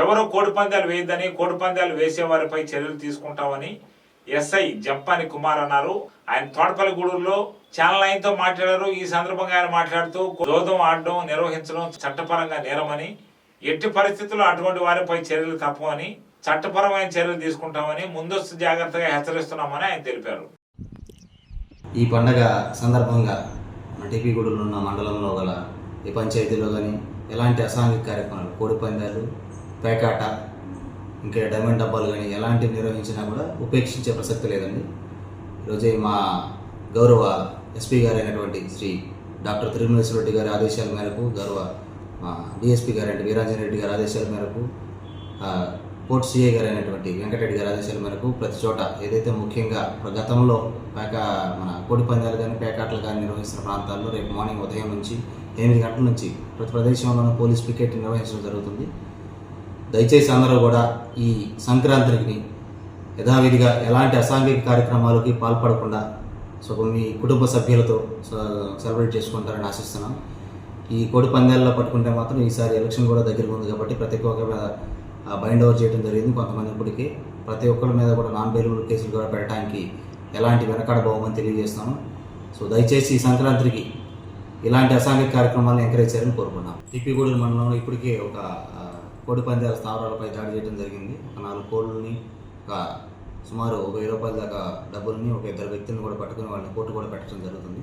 ఎవరో కోడి పందాలు వేయద్దని కోడి పందాలు వేసే వారిపై చర్యలు తీసుకుంటామని ఎస్ఐ జంపాని కుమార్ అన్నారు. ఆయన తోటపల్లిగూడూరులో ఛానల్ నైన్తో మాట్లాడారు. ఈ సందర్భంగా ఆయన మాట్లాడుతూ దోదం ఆడడం నిర్వహించడం చట్టపరంగా నేరమని ఎట్టి పరిస్థితుల్లో అటువంటి వారిపై చర్యలు తప్పవని చట్టపరమైన చర్యలు తీసుకుంటామని ముందస్తు జాగ్రత్తగా హెచ్చరిస్తున్నామని ఆయన తెలిపారు. ఈ పండగ సందర్భంగా మన టీపీగూడలో ఉన్న మండలంలో గల ఈ పంచాయతీలో కానీ ఎలాంటి అసాంఘిక కార్యక్రమాలు కోడి పందాలు పేకాట ఇంకా డైమండ్ డబ్బాలు కానీ ఎలాంటివి నిర్వహించినా కూడా ఉపేక్షించే ప్రసక్తి లేదండి. ఈరోజు మా గౌరవ ఎస్పీ గారు అయినటువంటి శ్రీ డాక్టర్ తిరుమలేశ్వర రెడ్డి గారి ఆదేశాల మేరకు గౌరవ మా డిఎస్పీ గారు అంటే వీరాంజన రెడ్డి గారి ఆదేశాల మేరకు ఆ, పోర్ట్ సిఐ గారు అయినటువంటి వెంకటరెడ్డి గారి ఆదేశాల మేరకు ప్రతి చోట ఏదైతే ముఖ్యంగా గతంలో పేక మన కోడి పందాలు కానీ పేకాటలు కానీ నిర్వహిస్తున్న ప్రాంతాల్లో రేపు మార్నింగ్ ఉదయం నుంచి ఎనిమిది గంటల నుంచి ప్రతి ప్రదేశంలోనూ పోలీస్ పికెట్ నిర్వహించడం జరుగుతుంది. దయచేసి అందరూ కూడా ఈ సంక్రాంతికి యథావిధిగా ఎలాంటి అసాంఘిక కార్యక్రమాలకి పాల్పడకుండా సో మీ కుటుంబ సభ్యులతో స- సెలబ్రేట్ చేసుకుంటారని ఆశిస్తున్నాం. ఈ కోడి పందాల్లో పట్టుకుంటే మాత్రం ఈసారి ఎలక్షన్ కూడా దగ్గర ఉంది కాబట్టి ప్రతి ఒక్క మీద బైండ్ ఓవర్ చేయడం జరిగింది. కొంతమంది ఇప్పటికీ ప్రతి ఒక్కరి మీద కూడా నాన్ బెయిలబుల్ కేసులు కూడా పెట్టడానికి ఎలాంటి వెనకాడబోమని తెలియజేస్తాను సో దయచేసి ఈ సంక్రాంతికి ఇలాంటి అసాంఘిక కార్యక్రమాలను ఎంకరేజ్ చేయాలని కోరుకున్నాం తిప్పిగూడెం మండలంలో ఇప్పటికే ఒక కోడి పందాల స్థావరాలపై దాడి చేయడం జరిగింది. ఒక నాలుగు కోళ్ళని ఒక సుమారు ఒక వెయ్యి రూపాయల దాకా డబ్బుల్ని ఒక ఇద్దరు వ్యక్తులను కూడా పట్టుకుని వాళ్ళని కోర్టు కూడా పెట్టడం జరుగుతుంది.